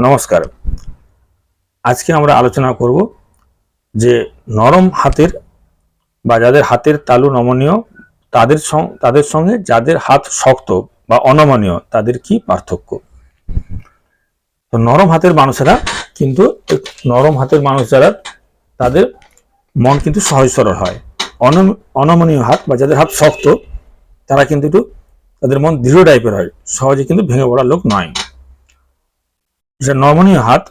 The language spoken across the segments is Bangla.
নমস্কার। আজকে আমরা আলোচনা করব যে নরম হাতের বা যাদের হাতের তালু নমনীয়, তাদের তাদের সঙ্গে যাদের হাত শক্ত বা অনমনীয়, তাদের কি পার্থক্য? তো নরম হাতের মানুষেরা কিন্তু নরম হাতের মানুষ যারা, তাদের মন কিন্তু সহজ সরল হয়। অনম- অনমনীয় হাত বা যাদের হাত শক্ত, তারা কিন্তু একটু তাদের মন দৃঢ় টাইপের হয়। সহজে কিন্তু ভেঙে পড়ার লোক নয়। যে নমনীয় হাত,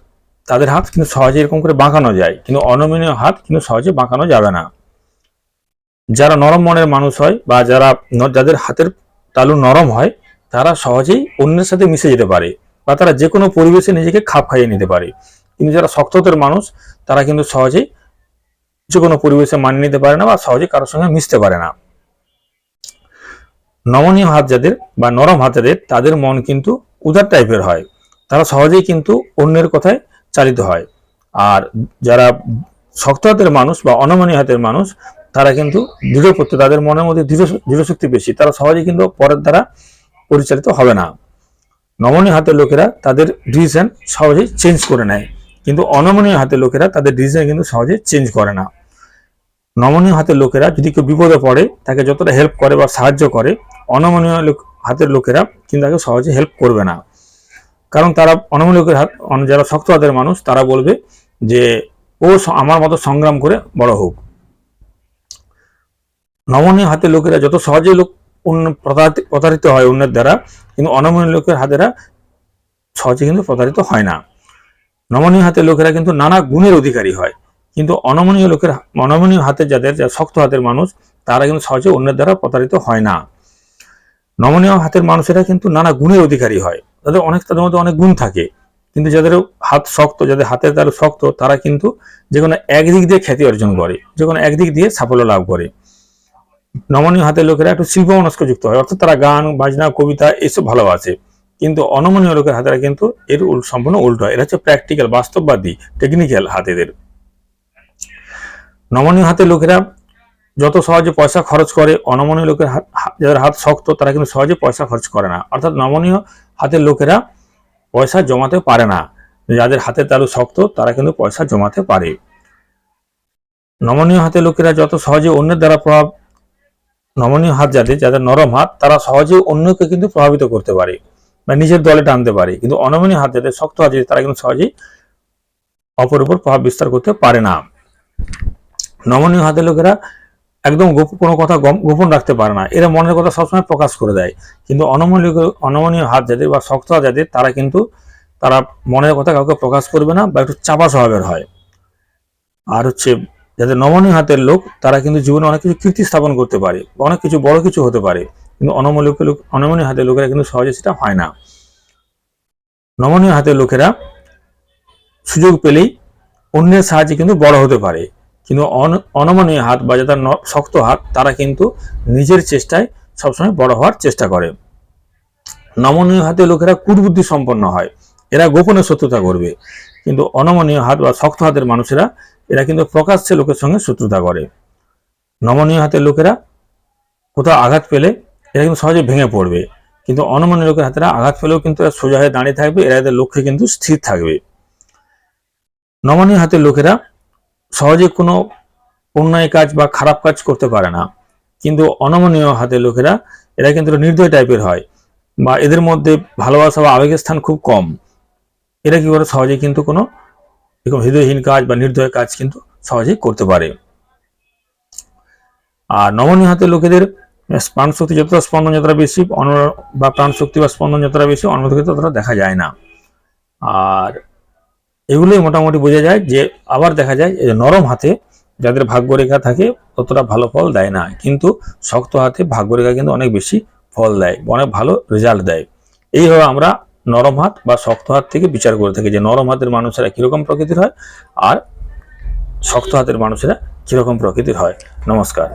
তাদের হাত কিন্তু সহজে এরকম করে বাঁকানো যায়, কিন্তু অনমনীয় হাত কিন্তু সহজে বাঁকানো যাবে না। যারা নরম মনের মানুষ হয় বা যারা যাদের হাতের তালু নরম হয়, তারা সহজেই অন্যের সাথে মিশে যেতে পারে বা তারা যে কোনো পরিবেশে নিজেকে খাপ খাইয়ে নিতে পারে। কিন্তু যারা শক্ততের মানুষ, তারা কিন্তু সহজেই যে কোনো পরিবেশে মানিয়ে নিতে পারে না বা সহজে কারোর সঙ্গে মিশতে পারে না। নমনীয় হাত যাদের বা নরম হাত যাদের, তাদের মন কিন্তু উদার টাইপের হয়। তারা সহজেই কিন্তু অন্যের কথায় চালিত হয়। আর যারা শক্ত হাতের মানুষ বা অনমনীয় হাতের মানুষ, তারা কিন্তু দৃঢ় প্রত্যয়, তাদের মনের মধ্যে দৃঢ় দৃঢ় শক্তি বেশি। তারা সহজেই কিন্তু পরের দ্বারা পরিচালিত হবে না। নমনীয় হাতের লোকেরা তাদের ডিসিশন সহজেই চেঞ্জ করে নেয়। কিন্তু অনমনীয় হাতের লোকেরা তাদের ডিসিশন কিন্তু সহজে চেঞ্জ করে না। নমনীয় হাতের লোকেরা যদি কেউ বিপদে পড়ে, তাকে যতটা হেল্প করে বা সাহায্য করে, অনমনীয় হাতের লোকেরা কিন্তু তাকে সহজে হেল্প করবে না। কারণ তারা অনমনীয় লোকের হাত যারা শক্ত হাতের মানুষ, তারা বলবে যে, ও আমার মতো সংগ্রাম করে বড় হোক। নমনীয় হাতের লোকেরা যত সহজে লোক অন্য প্রতারিত- হয় অন্যের দ্বারা, কিন্তু অনমনীয় লোকের হাতেরা সহজে কিন্তু প্রতারিত হয় না। নমনীয় হাতের লোকেরা কিন্তু নানা গুণের অধিকারী হয়, কিন্তু অনমনীয় লোকের অনমনীয় হাতের যাদের, যারা শক্ত হাতের মানুষ, তারা কিন্তু সহজে অন্যের দ্বারা প্রতারিত হয় না। নমনীয় হাতের মানুষেরা কিন্তু নানা গুণের অধিকারী হয়। তাদের অনেক তাদের মধ্যে অনেক গুণ থাকে। কিন্তু যাদের হাত শক্ত, যাদের হাতের দ্বারা শক্ত, তারা কিন্তু যে কোনো একদিক দিয়ে খ্যাতি অর্জন করে, যে কোনো একদিক দিয়ে সাফল্য লাভ করে। নমনীয় হাতের লোকেরা একটু শিল্প মনস্ক যুক্ত হয়, অর্থাৎ তারা গান, বাজনা, কবিতা এসব ভালোবাসে। কিন্তু অনমনীয় লোকের হাতেরা কিন্তু এর সম্পূর্ণ উল্টো হয়। এরা হচ্ছে প্র্যাকটিক্যাল বাস্তববাদী টেকনিক্যাল হাতেদের। নমনীয় হাতের লোকেরা যত সহজে পয়সা খরচ করে, অনমনীয় লোকের হাত, যাদের হাত শক্ত, তারা কিন্তু সহজে পয়সা খরচ করে না। অর্থাৎ নমনীয় হাতের লোকেরা পয়সা জমাতে পারে না। যাদের হাতের তালু শক্ত, তারা কিন্তু পয়সা জমাতে পারে। নমনীয় হাতের লোকেরা যত সহজে অন্যের দ্বারা প্রভাব, নমনীয় হাত যাদের যাদের নরম হাত, তারা সহজে অন্যকে কিন্তু প্রভাবিত করতে পারে বা নিজের দলে টানতে পারে। কিন্তু অনমনীয় হাত যাদের শক্ত হাত, তারা কিন্তু সহজেই অপর উপর প্রভাব বিস্তার করতে পারে না। নমনীয় হাতের লোকেরা একদম গোপ- কোনো কথা গোপন রাখতে পারে না। এরা মনের কথা সবসময় প্রকাশ করে দেয়। কিন্তু অনমনীয় অনমনীয় হাত যাদের বা শক্ত হাত যাদের, তারা কিন্তু তারা মনের কথা কাউকে প্রকাশ করবে না বা একটু চাপা স্বভাবের হয়। আর হচ্ছে যাদের নমনীয় হাতের লোক, তারা কিন্তু জীবনে অনেক কিছু কীর্তি স্থাপন করতে পারে। অনেক কিছু বড় কিছু হতে পারে। কিন্তু অনমনীয় লোক, অনমনীয় হাতের লোকেরা কিন্তু সহজে সেটা হয় না। নমনীয় হাতের লোকেরা সুযোগ পেলেই অন্যের সাহায্যে কিন্তু বড় হতে পারে। কিন্তু অন- অনমনীয় হাত বা যাদের শক্ত হাত, তারা কিন্তু নিজের চেষ্টায় সবসময় বড় হওয়ার চেষ্টা করে। নমনীয় হাতের লোকেরা কুটবুদ্ধি সম্পন্ন হয়। এরা গোপনে শত্রুতা করবে। কিন্তু অনমনীয় হাত বা শক্ত হাতের মানুষেরা, এরা কিন্তু প্রকাশ্যে লোকের সঙ্গে শত্রুতা করে। নমনীয় হাতের লোকেরা কোথাও আঘাত পেলে এরা কিন্তু সহজে ভেঙে পড়বে। কিন্তু অনমনীয় লোকের হাতেরা আঘাত পেলেও কিন্তু এরা সোজা হয়ে দাঁড়িয়ে থাকবে। এরা এদের লক্ষ্যে কিন্তু স্থির থাকবে। নমনীয় হাতের লোকেরা সহজে কোনো অন্যায় কাজ বা খারাপ কাজ করতে পারে না। কিন্তু অনমনীয় হাতের লোকেরা, এরা কিন্তু নির্দয় টাইপের হয় বা এদের মধ্যে ভালোবাসা বা আবেগের স্থান খুব কম। এরা কি করে? সহজে কিন্তু কোনো এরকম হৃদয়হীন কাজ বা নির্দয় কাজ কিন্তু সহজেই করতে পারে। আর নমনীয় হাতের লোকেদের প্রাণ শক্তি যতটা স্পন্দন, যতটা বেশি অন্য বা প্রাণশক্তি বা স্পন্দন যতটা বেশি অন্য ততটা দেখা যায় না। আর এগুলোই মোটামুটি বোঝা যায় যে আবার দেখা যায় যে নরম হাতে যাদের ভাগ্যরেখা থাকে ততটা ভালো ফল দেয় না। কিন্তু শক্ত হাতে ভাগ্যরেখা কিন্তু অনেক বেশি ফল দেয়, অনেক ভালো রেজাল্ট দেয়। এইভাবে আমরা নরম হাত বা শক্ত হাত থেকে বিচার করে থাকি যে নরম হাতের মানুষেরা কীরকম প্রকৃতির হয় আর শক্ত হাতের মানুষেরা কীরকম প্রকৃতির হয়। নমস্কার।